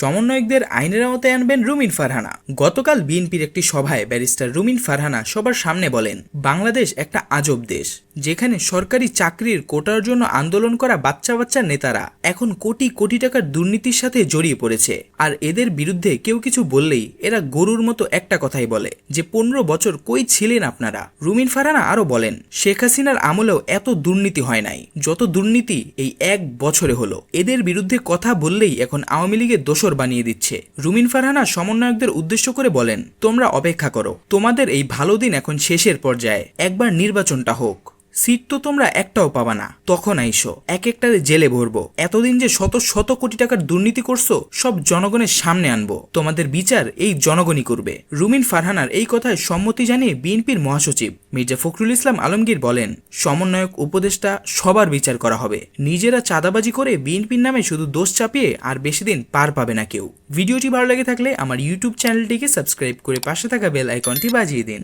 সমন্বয়কদের আইনের আওতায় আনবেন রুমিন ফারহানা। গতকাল বিএনপির একটি সভায় ব্যারিস্টার রুমিন ফারহানা সবার সামনে বলেন, বাংলাদেশ একটা আজব দেশ, যেখানে সরকারি চাকরির কোটার জন্য আন্দোলন করা বাচ্চা বাচ্চা নেতারা এখন কোটি কোটি টাকার দুর্নীতির সাথে জড়িয়ে পড়েছে। আর এদের বিরুদ্ধে কেউ কিছু বললেই এরা গরুর মতো একটা কথাই বলে, যে পনেরো বছর কই ছিলেন আপনারা? রুমিন ফারহানা আরও বলেন, শেখ হাসিনার আমলেও এত দুর্নীতি হয় নাই। যত দুর্নীতি এই এক বছরে হলো। এদের বিরুদ্ধে কথা বললেই এখন আওয়ামী লীগের দোসর বানিয়ে দিচ্ছে। রুমিন ফারহানা সমন্বয়কদের উদ্দেশ্য করে বলেন, তোমরা অপেক্ষা করো। তোমাদের এই ভালো দিন এখন শেষের পর্যায়ে। একবার নির্বাচনটা হোক। সিট তো তোমরা একটাও পাবা না। তখন আইসো, এক একটারে জেলে ভরবো। এতদিন যে শত শত কোটি টাকার দুর্নীতি করছ, সব জনগণের সামনে আনব। তোমাদের বিচার এই জনগণই করবে। রুমিন ফারহানার এই কথায় সম্মতি জানিয়ে বিএনপির মহাসচিব মির্জা ফখরুল ইসলাম আলমগীর বলেন, সমন্বয়ক উপদেষ্টা সবার বিচার করা হবে। নিজেরা চাঁদাবাজি করে বিএনপির নামে শুধু দোষ চাপিয়ে আর বেশি দিন পার পাবে না কেউ। ভিডিওটি ভালো লেগে থাকলে আমার ইউটিউব চ্যানেলটিকে সাবস্ক্রাইব করে পাশে থাকা বেল আইকনটি বাজিয়ে দিন।